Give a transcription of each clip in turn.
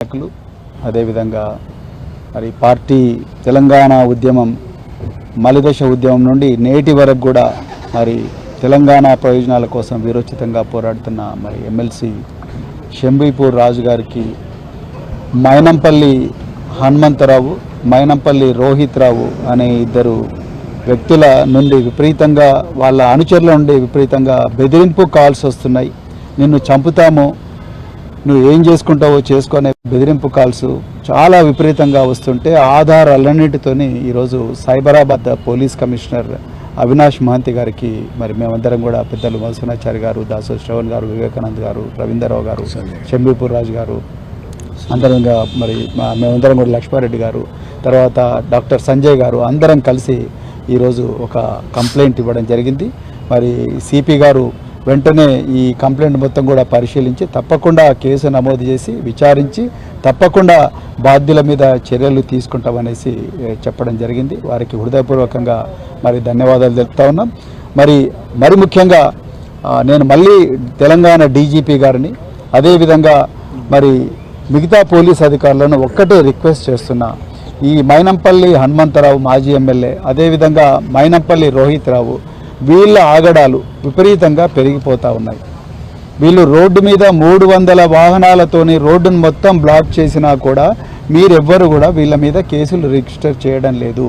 నాయకులు అదేవిధంగా మరి పార్టీ తెలంగాణ ఉద్యమం మలిదశ ఉద్యమం నుండి నేటి వరకు కూడా మరి తెలంగాణ ప్రయోజనాల కోసం వీరోచితంగా పోరాడుతున్న మరి ఎమ్మెల్సీ షంబీపూర్ రాజు గారికి మైనంపల్లి హనుమంతరావు మైనంపల్లి రోహిత్ రావు అనే ఇద్దరు వ్యక్తుల నుండి విపరీతంగా వాళ్ళ అనుచరుల నుండి విపరీతంగా బెదిరింపు కాల్స్ వస్తున్నాయి నిన్ను చంపుతాము నువ్వు ఏం చేసుకుంటావో చేసుకునే బెదిరింపు కాల్స్ చాలా విపరీతంగా వస్తుంటే ఆధారాలన్నింటితోని ఈరోజు సైబరాబాద్ పోలీస్ కమిషనర్ అవినాష్ మహంతి గారికి మరి మేమందరం కూడా పెద్దలు మధుసూనాచారి గారు దాసో శ్రవణ్ గారు వివేకానంద్ గారు రవీందర్రావు గారు షంబీపూర్ రాజు గారు అందరంగా మరి మేమందరం కూడా లక్ష్మారెడ్డి గారు తర్వాత డాక్టర్ సంజయ్ గారు అందరం కలిసి ఈరోజు ఒక కంప్లైంట్ ఇవ్వడం జరిగింది. మరి సిపి గారు వెంటనే ఈ కంప్లైంట్ మొత్తం కూడా పరిశీలించి తప్పకుండా కేసు నమోదు చేసి విచారించి తప్పకుండా బాధ్యుల మీద చర్యలు తీసుకుంటామనేసి చెప్పడం జరిగింది. వారికి హృదయపూర్వకంగా మరి ధన్యవాదాలు తెలుపుతా ఉన్నాం. మరి మరి ముఖ్యంగా నేను మళ్ళీ తెలంగాణ డీజీపీ గారిని అదేవిధంగా మరి మిగతా పోలీస్ అధికారులను ఒక్కటే రిక్వెస్ట్ చేస్తున్నా. ఈ మైనంపల్లి హనుమంతరావు మాజీ ఎమ్మెల్యే అదేవిధంగా మైనంపల్లి రోహిత్ రావు వీళ్ళ ఆగడాలు విపరీతంగా పెరిగిపోతూ ఉన్నాయి. వీళ్ళు రోడ్డు మీద మూడు వందల వాహనాలతోని రోడ్డును మొత్తం బ్లాక్ చేసినా కూడా మీరెవ్వరు కూడా వీళ్ళ మీద కేసులు రిజిస్టర్ చేయడం లేదు.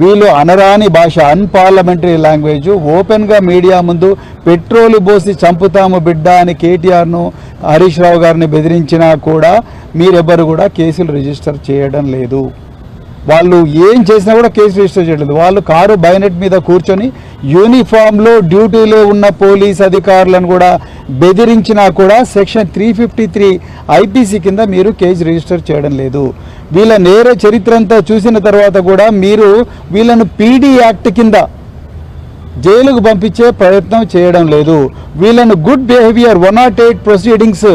వీళ్ళు అనరాని భాష అన్పార్లమెంటరీ లాంగ్వేజ్ ఓపెన్గా మీడియా ముందు పెట్రోల్ పోసి చంపుతాము బిడ్డ అని కేటీఆర్ను హరీష్ రావు గారిని బెదిరించినా కూడా మీరెవ్వరు కూడా కేసులు రిజిస్టర్ చేయడం లేదు. వాళ్ళు ఏం చేసినా కూడా కేసు రిజిస్టర్ చేయలేదు వాళ్ళు కారు బైనెట్ మీద కూర్చొని యూనిఫామ్లో డ్యూటీలో ఉన్న పోలీస్ అధికారులను కూడా బెదిరించినా కూడా section three fifty three IPC కింద మీరు కేసు రిజిస్టర్ చేయడం లేదు. వీళ్ళ నేర చరిత్ర అంతా చూసిన తర్వాత కూడా మీరు వీళ్ళను పీడీ యాక్ట్ కింద జైలుకు పంపించే ప్రయత్నం చేయడం లేదు. వీళ్ళను good behaviour one not eight proceedings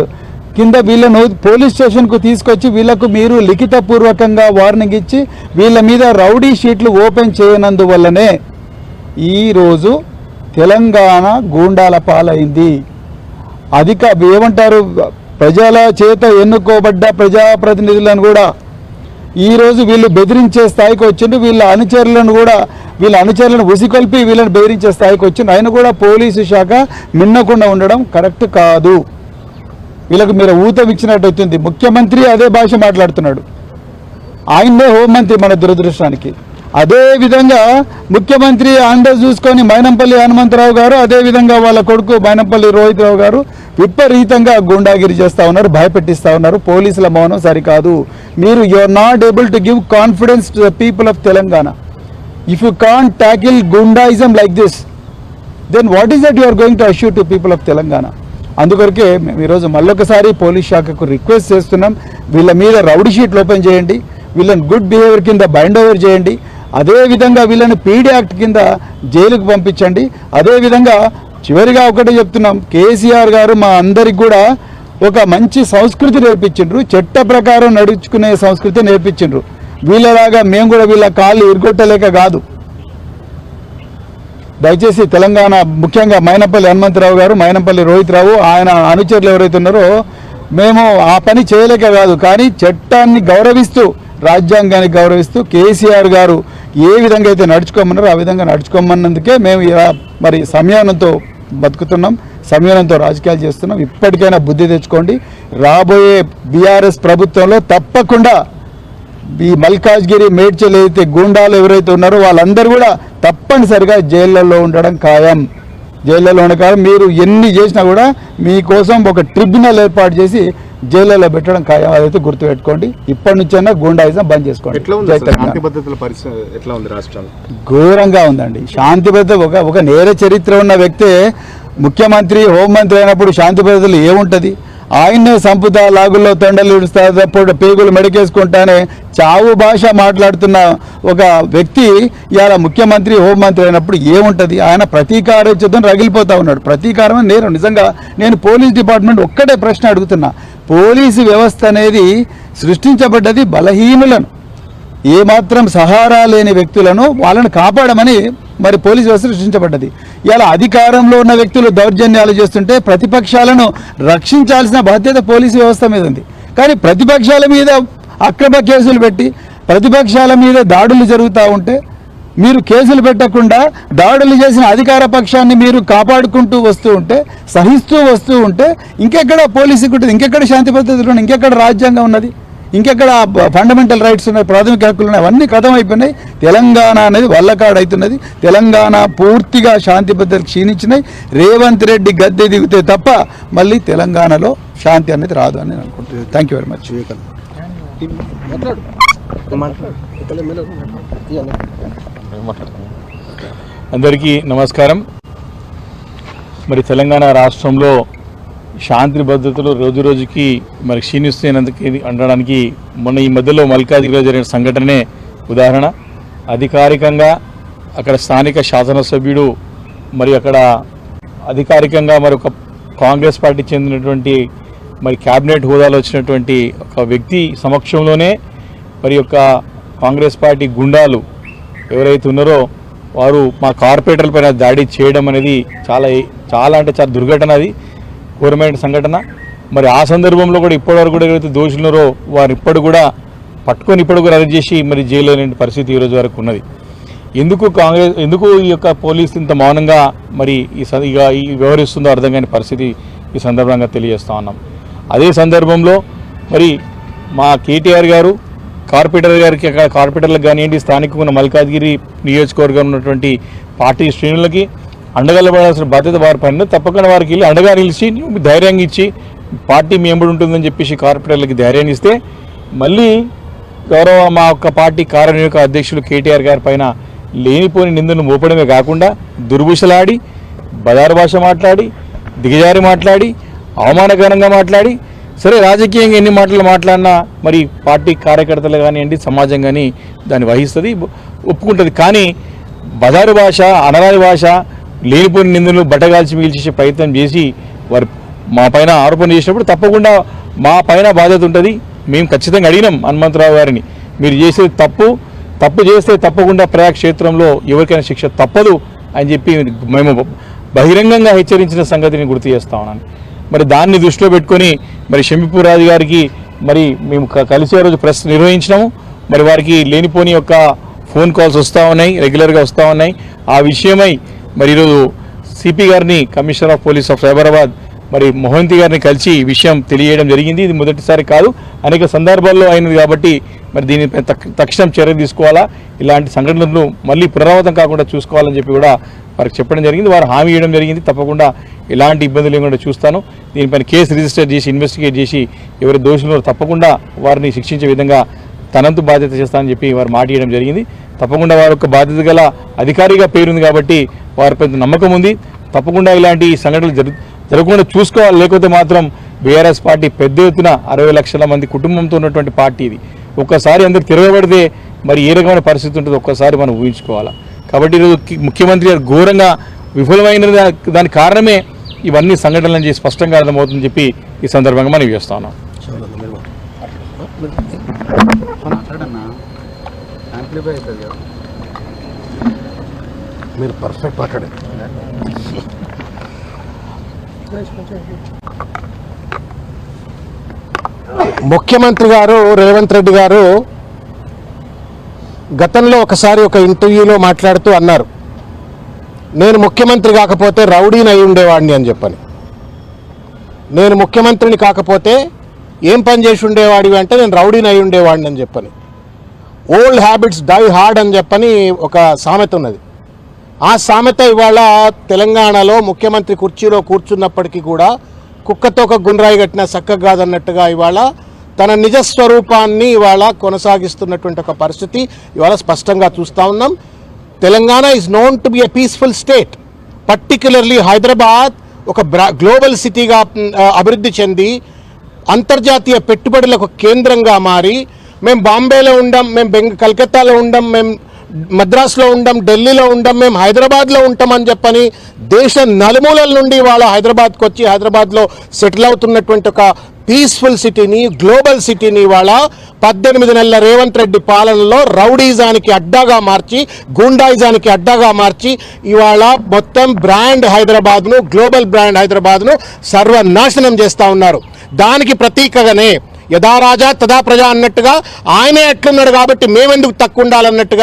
కింద వీళ్ళను పోలీస్ స్టేషన్కు తీసుకొచ్చి వీళ్ళకు మీరు లిఖితపూర్వకంగా వార్నింగ్ ఇచ్చి వీళ్ళ మీద రౌడీ షీట్లు ఓపెన్ చేయనందువల్లనే ఈరోజు తెలంగాణ గూండాల పాలైంది. అధిక ఏమంటారు? ప్రజల చేత ఎన్నుకోబడ్డ ప్రజాప్రతినిధులను కూడా ఈరోజు వీళ్ళు బెదిరించే స్థాయికి వచ్చిండు వీళ్ళ అనుచరులను కూడా వీళ్ళ అనుచరులను ఉసికొల్పి వీళ్ళని బెదిరించే స్థాయికి వచ్చిండు ఆయన కూడా పోలీసు శాఖ మిన్నకుండా ఉండడం కరెక్ట్ కాదు. వీళ్ళకు మీరు ఊతం ఇచ్చినట్టు ముఖ్యమంత్రి అదే భాష మాట్లాడుతున్నాడు. ఆయనే హోంమంత్రి మన దురదృష్టానికి. అదేవిధంగా ముఖ్యమంత్రి ఆంధ్ర చూసుకొని మైనంపల్లి హనుమంతరావు గారు అదేవిధంగా వాళ్ళ కొడుకు మైనంపల్లి రోహిత్ రావు గారు విపరీతంగా గుండాగిరి చేస్తూ ఉన్నారు భయపెట్టిస్తా ఉన్నారు. పోలీసుల మౌనం సరికాదు. మీరు you are not able to give confidence to the people of Telangana. If you can tackle goondaism like this then what is that you are going to assure to people of Telangana? అందుకొరకే మేము ఈరోజు మళ్ళొకసారి police శాఖకు request చేస్తున్నాం. వీళ్ళ మీద rowdy షీట్లు open చేయండి. వీళ్ళని గుడ్ బిహేవియర్ కింద బైండ్ ఓవర్ చేయండి. అదేవిధంగా వీళ్ళని పీడీ యాక్ట్ కింద జైలుకు పంపించండి. అదే విధంగా చివరిగా ఒకటే చెప్తున్నాం కేసీఆర్ గారు మా అందరికి కూడా ఒక మంచి సంస్కృతి నేర్పించిండ్రు. చట్ట ప్రకారం నడుచుకునే సంస్కృతి నేర్పించిండ్రు. వీళ్ళలాగా మేము కూడా వీళ్ళ కాళ్ళు ఇరుగొట్టలేక కాదు. దయచేసి తెలంగాణ ముఖ్యంగా మైనపల్లి హనుమంతరావు గారు మైనపల్లి రోహిత్ రావు ఆయన అనుచరులు ఎవరైతే ఉన్నారో మేము ఆ పని చేయలేక కాదు. కానీ చట్టాన్ని గౌరవిస్తూ రాజ్యాంగాన్ని గౌరవిస్తూ కేసీఆర్ గారు ఏ విధంగా అయితే నడుచుకోమన్నారో ఆ విధంగా నడుచుకోమన్నందుకే మేము ఇలా మరి సంయమనంతో బతుకుతున్నాం సంయమనంతో రాజకీయాలు చేస్తున్నాం. ఇప్పటికైనా బుద్ధి తెచ్చుకోండి. రాబోయే బీఆర్ఎస్ ప్రభుత్వంలో తప్పకుండా ఈ మల్కాజ్గిరి మేడ్చల్ ఏదైతే గూండాలు ఎవరైతే ఉన్నారో వాళ్ళందరూ కూడా తప్పనిసరిగా జైళ్ళల్లో ఉండడం ఖాయం. జైళ్ళలో ఉండడం మీరు ఎన్ని చేసినా కూడా మీకోసం ఒక ట్రిబ్యునల్ ఏర్పాటు చేసి జైళ్ళలో పెట్టడం ఖాయం అదైతే గుర్తుపెట్టుకోండి. ఇప్పటి నుంచైనా గూండాయిజం బంద్ చేసుకోండి. ఘోరంగా ఉందండి. శాంతి భద్రత ఒక ఒక నేర చరిత్ర ఉన్న వ్యక్తే ముఖ్యమంత్రి హోంమంత్రి అయినప్పుడు శాంతి భద్రతలు ఏముంటుంది? ఆయన్నే సంపుతా లాగుల్లో తొండలు ఇడుస్తా తప్పుడు పేగులు మెడకేసుకుంటానే చావు భాష మాట్లాడుతున్న ఒక వ్యక్తి ఇవాళ ముఖ్యమంత్రి హోంమంత్రి అయినప్పుడు ఏముంటుంది? ఆయన ప్రతీకారోచితం రగిలిపోతా ఉన్నాడు. ప్రతీకారం నేను నిజంగా నేను పోలీస్ డిపార్ట్మెంట్ ఒక్కటే ప్రశ్న అడుగుతున్నా. పోలీసు వ్యవస్థ అనేది సృష్టించబడ్డది బలహీనులను. ఏమాత్రం సహారా లేని వ్యక్తులను వాళ్ళని కాపాడమని మరి పోలీసు వ్యవస్థ సృష్టించబడ్డది. ఇలా అధికారంలో ఉన్న వ్యక్తులు దౌర్జన్యాలు చేస్తుంటే ప్రతిపక్షాలను రక్షించాల్సిన బాధ్యత పోలీసు వ్యవస్థ మీద ఉంది. కానీ ప్రతిపక్షాల మీద అక్రమ కేసులు పెట్టి ప్రతిపక్షాల మీద దాడులు జరుగుతూ ఉంటే మీరు కేసులు పెట్టకుండా దాడులు చేసిన అధికార పక్షాన్ని మీరు కాపాడుకుంటూ వస్తూ ఉంటే సహిస్తూ వస్తూ ఉంటే ఇంకెక్కడ పోలీసుకి ఉంటుంది? ఇంకెక్కడ శాంతి భద్రతలు ఉన్నాయి? ఇంకెక్కడ రాజ్యాంగం ఉన్నది? ఇంకెక్కడ ఫండమెంటల్ రైట్స్ ఉన్నాయి? ప్రాథమిక హక్కులు ఉన్నాయి? అవన్నీ కథం అయిపోయినాయి తెలంగాణ అనేది వల్లకాడు అవుతున్నది తెలంగాణ పూర్తిగా శాంతి భద్రతలు క్షీణించినాయి. రేవంత్ రెడ్డి గద్దె దిగితే తప్ప మళ్ళీ తెలంగాణలో శాంతి అనేది రాదు అని నేను అనుకుంటున్నాను. థ్యాంక్ యూ వెరీ మచ్ అందరికీ నమస్కారం. మరి తెలంగాణ రాష్ట్రంలో శాంతి భద్రతలు రోజు రోజుకి మరి క్షీణిస్తున్నందుకు అనడానికి మొన్న ఈ మధ్యలో మల్కాజ్గిరిలో జరిగిన సంఘటనే ఉదాహరణ. అధికారికంగా అక్కడ స్థానిక శాసనసభ్యుడు మరి అక్కడ అధికారికంగా మరి ఒక కాంగ్రెస్ పార్టీ చెందినటువంటి మరి క్యాబినెట్ హోదాలో వచ్చినటువంటి ఒక వ్యక్తి సమక్షంలోనే మరి యొక్క కాంగ్రెస్ పార్టీ గుండాలు ఎవరైతే ఉన్నారో వారు మా కార్పొరేటర్ల పైన దాడి చేయడం అనేది చాలా చాలా అంటే చాలా దుర్ఘటన అది. ఘోరమైన సంఘటన. మరి ఆ సందర్భంలో కూడా ఇప్పటివరకు కూడా ఎవరైతే దోషులు ఉన్నారో వారు ఇప్పటి కూడా పట్టుకొని ఇప్పటి కూడా అరెస్ట్ చేసి మరి జైలు లేని పరిస్థితి ఈ రోజు వరకు ఉన్నది. ఎందుకు కాంగ్రెస్ ఎందుకు ఈ యొక్క పోలీస్ ఇంత మౌనంగా మరి ఈ స- ఇక ఈ వ్యవహరిస్తుందో అర్థం కాని పరిస్థితి ఈ సందర్భంగా తెలియజేస్తా ఉన్నాం. అదే సందర్భంలో మరి మా కేటీఆర్ గారు కార్పొరేటర్ గారికి అక్కడ కార్పొరేటర్లకు కానివ్వండి స్థానికంగా ఉన్న మల్కాజ్గిరి నియోజకవర్గం ఉన్నటువంటి పార్టీ శ్రేణులకి అండగలబడాల్సిన బాధ్యత వారి పైన తప్పకుండా వారికి వెళ్ళి అండగా నిలిచి ధైర్యంగా ఇచ్చి పార్టీ మేంబడి ఉంటుందని చెప్పేసి కార్పొరేటర్లకి ధైర్యాన్ని ఇస్తే మళ్ళీ గౌరవ మా యొక్క పార్టీ కార్యనిర్వాహక అధ్యక్షులు కేటీఆర్ గారి పైన లేనిపోని నిందను మోపడమే కాకుండా దుర్భుషలాడి బదారు భాష మాట్లాడి దిగజారి మాట్లాడి అవమానకరంగా మాట్లాడి సరే రాజకీయంగా ఎన్ని మాటలు మాట్లాడినా మరి పార్టీ కార్యకర్తలు కానివ్వండి సమాజం కానీ దాన్ని వహిస్తుంది ఒప్పుకుంటుంది. కానీ బదారు భాష అనరాని భాష లేనిపోని నిందలు బట్టగాల్చి మిగిల్చేసే ప్రయత్నం చేసి వారు మా పైన ఆరోపణ చేసినప్పుడు తప్పకుండా మా పైన బాధ్యత ఉంటుంది. మేము ఖచ్చితంగా అడిగినాం హనుమంతరావు గారిని. మీరు చేసేది తప్పు. తప్పు చేస్తే తప్పకుండా ప్రయాక్షేత్రంలో ఎవరికైనా శిక్ష తప్పదు అని చెప్పి మేము బహిరంగంగా హెచ్చరించిన సంగతిని గుర్తు చేస్తా ఉన్నాను. మరి దాన్ని దృష్టిలో పెట్టుకొని మరి షంబిపూర్ రాజు గారికి మరి మేము కలిసే రోజు ప్రెస్ నిర్వహించినాము. మరి వారికి లేనిపోని యొక్క ఫోన్ కాల్స్ వస్తూ ఉన్నాయి రెగ్యులర్గా వస్తూ ఉన్నాయి. ఆ విషయమై మరి ఈరోజు సిపి గారిని commissioner of police of Cyberabad మరి మోహంతి గారిని కలిసి ఈ విషయం తెలియడం జరిగింది. ఇది మొదటిసారి కాదు. అనేక సందర్భాల్లో అయినది కాబట్టి మరి దీనిపై తక్షణం చర్య తీసుకోవాలా? ఇలాంటి సంఘటనలు మళ్ళీ పునరావృతం కాకుండా చూసుకోవాలని చెప్పి కూడా వారికి చెప్పడం జరిగింది. వారు హామీ ఇవ్వడం జరిగింది. తప్పకుండా ఎలాంటి ఇబ్బందులు లేకుండా చూస్తాను. దీనిపైన కేసు రిజిస్టర్ చేసి ఇన్వెస్టిగేట్ చేసి ఎవరి దోషులు తప్పకుండా వారిని శిక్షించే విధంగా తనంతు బాధ్యత చేస్తానని చెప్పి వారు మాట ఇవ్వడం జరిగింది. తప్పకుండా వారి యొక్క బాధ్యత గల అధికారిగా పేరుంది కాబట్టి వారిపై నమ్మకం ఉంది. తప్పకుండా ఇలాంటి సంఘటనలు జరుగు జరగకుండా చూసుకోవాలి. లేకపోతే మాత్రం బీఆర్ఎస్ పార్టీ పెద్ద ఎత్తున అరవై లక్షల మంది కుటుంబంతో ఉన్నటువంటి పార్టీ ఇది. ఒక్కసారి అందరు తిరగబడితే మరి ఏ రకమైన పరిస్థితి ఉంటుందో ఒక్కసారి మనం ఊహించుకోవాలా. కాబట్టి ఈరోజు ముఖ్యమంత్రి గారు ఘోరంగా విఫలమైన దాని కారణమే ఇవన్నీ సంఘటనలు చేసి స్పష్టంగా అర్థమవుతుందని చెప్పి ఈ సందర్భంగా మనం చేస్తా ఉన్నాం. మీరు పర్ఫెక్ట్ మాట్లాడారు ముఖ్యమంత్రి గారు రేవంత్ రెడ్డి గారు గతంలో ఒకసారి ఒక ఇంటర్వ్యూలో మాట్లాడుతూ అన్నారు నేను ముఖ్యమంత్రి కాకపోతే రౌడీని అయి ఉండేవాడిని అని చెప్పని. నేను ముఖ్యమంత్రిని కాకపోతే ఏం పని చేసి ఉండేవాడివి అంటే నేను రౌడీని అయి ఉండేవాడిని అని చెప్పని. ఓల్డ్ హ్యాబిట్స్ డై హార్డ్ అని చెప్పని ఒక సామెత ఉన్నది. ఆ సామెత ఇవాళ తెలంగాణలో ముఖ్యమంత్రి కుర్చీలో కూర్చున్నప్పటికీ కూడా కుక్కతో ఒక గుండ్రాయి కట్టిన చక్కగా కాదన్నట్టుగా ఇవాళ తన నిజ స్వరూపాన్ని ఇవాళ కొనసాగిస్తున్నటువంటి ఒక పరిస్థితి ఇవాళ స్పష్టంగా చూస్తూ ఉన్నాం. Telangana is known to be a peaceful state particularly Hyderabad ఒక గ్లోబల్ సిటీగా అభివృద్ధి చెంది అంతర్జాతీయ పెట్టుబడులకు కేంద్రంగా మారి మేము బాంబేలో ఉండం మేము బెంగ కలకత్తాలో ఉండం మేము మద్రాసులో ఉండం ఢిల్లీలో ఉండం మేము హైదరాబాద్లో ఉంటామని చెప్పని దేశ నలుమూలల నుండి వాళ్ళ హైదరాబాద్కి వచ్చి హైదరాబాద్లో సెటిల్ అవుతున్నటువంటి ఒక పీస్ఫుల్ సిటీని గ్లోబల్ సిటీని ఇవాళ పద్దెనిమిది నెలల రేవంత్ రెడ్డి పాలనలో రౌడీజానికి అడ్డాగా మార్చి గూండాయిజానికి అడ్డాగా మార్చి ఇవాళ మొత్తం బ్రాండ్ హైదరాబాద్ను గ్లోబల్ బ్రాండ్ హైదరాబాద్ను సర్వనాశనం చేస్తూ ఉన్నారు. దానికి ప్రతీకగానే యథా రాజా తదా ప్రజ అన్నట్టుగా ఆయనే ఎట్లున్నాడు కాబట్టి మేమెందుకు తక్కువ ఉండాలన్నట్టుగా